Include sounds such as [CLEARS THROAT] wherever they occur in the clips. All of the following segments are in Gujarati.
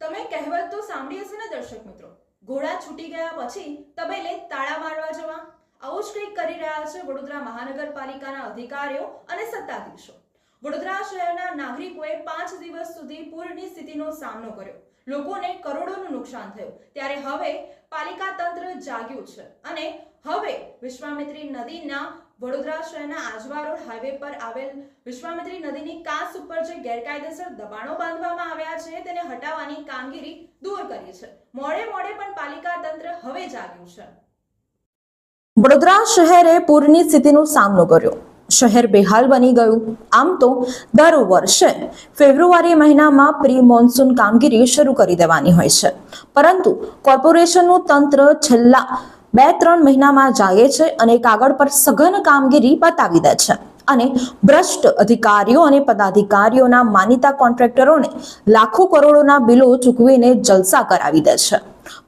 તમે કહેવત તો સાંભળી હશે ને, દર્શક મિત્રો? ઘોડા છૂટી ગયા પછી તબેલે તાળા મારવા જવા. આવું જ કંઈક કરી રહ્યા છે વડોદરા મહાનગરપાલિકાના અધિકારીઓ અને સત્તાધીશો. વડોદરા શહેરના નાગરિકોએ પાંચ દિવસ સુધી પૂરની સ્થિતિનો સામનો કર્યો. લોકોને કરોડોનું નુકસાન થયું. ત્યારે હવે પાલિકા તંત્ર જાગ્યું છે. અને હવે વિશ્વામિત્રી નદીના વડોદરા શહેરના આજવા રોડ હાઈવે પર આવેલ વિશ્વામિત્રી નદીની કાંસ ઉપર જે ગેરકાયદેસર દબાણો બાંધવામાં આવ્યા છે, તેને હટાવવાની કામગીરી દૂર કરી છે. મોડે મોડે પણ પાલિકા તંત્ર હવે જાગ્યું છે. વડોદરા શહેરે પૂરની સ્થિતિનો સામનો કર્યો. શહેર બેહાલ બની ગયું. આમ તો દર વર્ષે ફેબ્રુઆરી મહિનામાં પ્રી મોન્સૂન કામગીરી શરૂ કરી દેવાની હોય છે. પરંતુ કોર્પોરેશનનું તંત્ર છેલ્લા બે ત્રણ મહિનામાં જાગે છે અને કાગળ પર સઘન કામગીરી બતાવી દે છે. અને ભ્રષ્ટ અધિકારીઓ અને પદાધિકારીઓના માનીતા કોન્ટ્રાક્ટરોને લાખો કરોડોના બિલો ચૂકવીને જલસા કરાવી દે છે.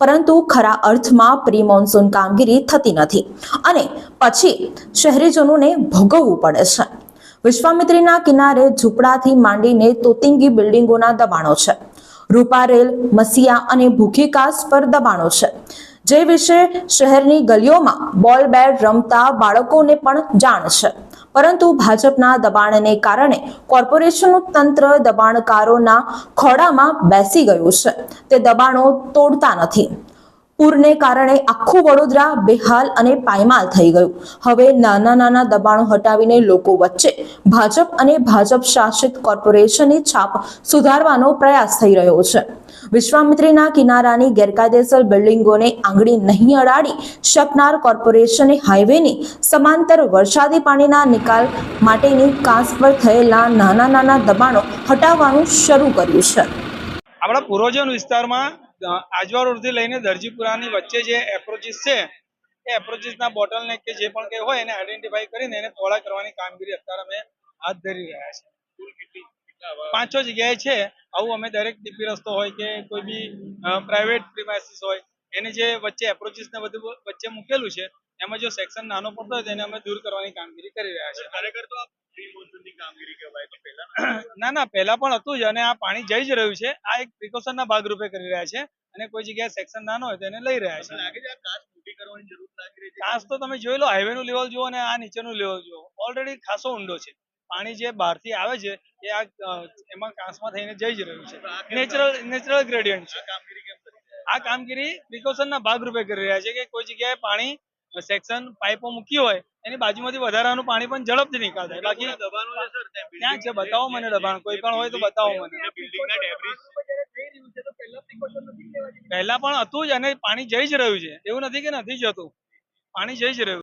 પરંતુ ખરા અર્થમાં પ્રી મોન્સૂન કામગીરી થતી નથી અને પછી શહેરીજનોને ભોગવવું પડે છે. વિશ્વામિત્રીના કિનારે ઝૂંપડાથી માંડીને તોતિંગી બિલ્ડિંગોના દબાણો છે. રૂપારેલ મસિયા અને ભૂખીકાસ પર દબાણો છે. જે વિશે શહેરની ગલીઓમાં બોલ બેટ રમતા બાળકોને પણ જાણ છે. પરંતુ ભાજપના દબાણને કારણે કોર્પોરેશનનું તંત્ર દબાણકારોના ખોડામાં બેસી ગયું છે. તે દબાણો તોડતા નથી. પૂરને કારણે આખું વડોદરા બેહાલ અને પાયમાલ થઈ ગયું. હવે નાના નાના દબાણો હટાવીને લોકો વચ્ચે ભાજપ અને ભાજપ શાસિત કોર્પોરેશનની છાપ સુધારવાનો પ્રયાસ થઈ રહ્યો છે. વિશ્વામિત્રીના કિનારાની ગેરકાયદેસર બિલ્ડિંગોને આંગળી નહીં અડાડી શકનાર કોર્પોરેશને હાઈવેની સમાંતર વરસાદી પાણીના નિકાલ માટેની કાંસ પર થયેલા નાના નાના દબાણો હટાવવાનું શરૂ કર્યું છે. આપણા પૂર્વજન વિસ્તારમાં આજવા રોડથી લઈને દરજીપુરાની વચ્ચે જે એપ્રોચીસ છે એ એપ્રોચીસના બોટલને કે જે પણ કંઈ હોય એને આઈડેન્ટિફાઈ કરીને એને પહોળા કરવાની કામગીરી અત્યારે અમે હાથ ધરી રહ્યા છે પાંચ છ જગ્યાએ છે. આવું અમે દરેક ટીપી રસ્તો હોય કે કોઈ બી પ્રાઇવેટ પ્રિમાઇસીસ હોય એની જે વચ્ચે એપ્રોચીસ ને બધું વચ્ચે મૂકેલું છે એમાં જો સેક્શન નાનો પડતો હોય તો એને અમે દૂર કરવાની કામગીરી કરી રહ્યા છે ખરેખર તો કામગીરી કહેવાય તો પહેલા [CLEARS THROAT] ના ના પહેલા પણ હતું જ અને આ પાણી જઈ જ રહ્યું છે. આ એક પ્રિકોશન ના ભાગ રૂપે કરી રહ્યા છે અને કોઈ જગ્યાએ સેક્શન નાનો હોય તો એને લઈ રહ્યા છે. લાગે છે કાચ મોટી કરવાની જરૂર લાગી રહી છે? કાચ તો તમે જોઈ લો હાઈવે નું લેવલ જુઓ અને આ નીચેનું લેવલ જુઓ. ઓલરેડી ખાસો ઊંડો છે. પાણી જે બહારથી આવે છે એ આ એમાં કાંસમાં થઈને જઈ જ રહ્યું છે. નેચરલ નેચરલ ગ્રેડિયન્ટ છે. આ કામગીરી પ્રિકોશનના ના ભાગ રૂપે કરી રહ્યા છે કે કોઈ જગ્યાએ પાણી સેક્શન પાઇપો મૂકી હોય એની બાજુમાંથી વધારાનું પાણી પણ ઝડપથી નિકાલ થાય બાકી ક્યાં છે બતાવો મને દબાણ. કોઈ પણ હોય તો બતાવો મને. પહેલા પણ હતું જ અને પાણી જઈ જ રહ્યું છે. એવું નથી કે નથી જતું પાણી જઈ જ રહ્યું.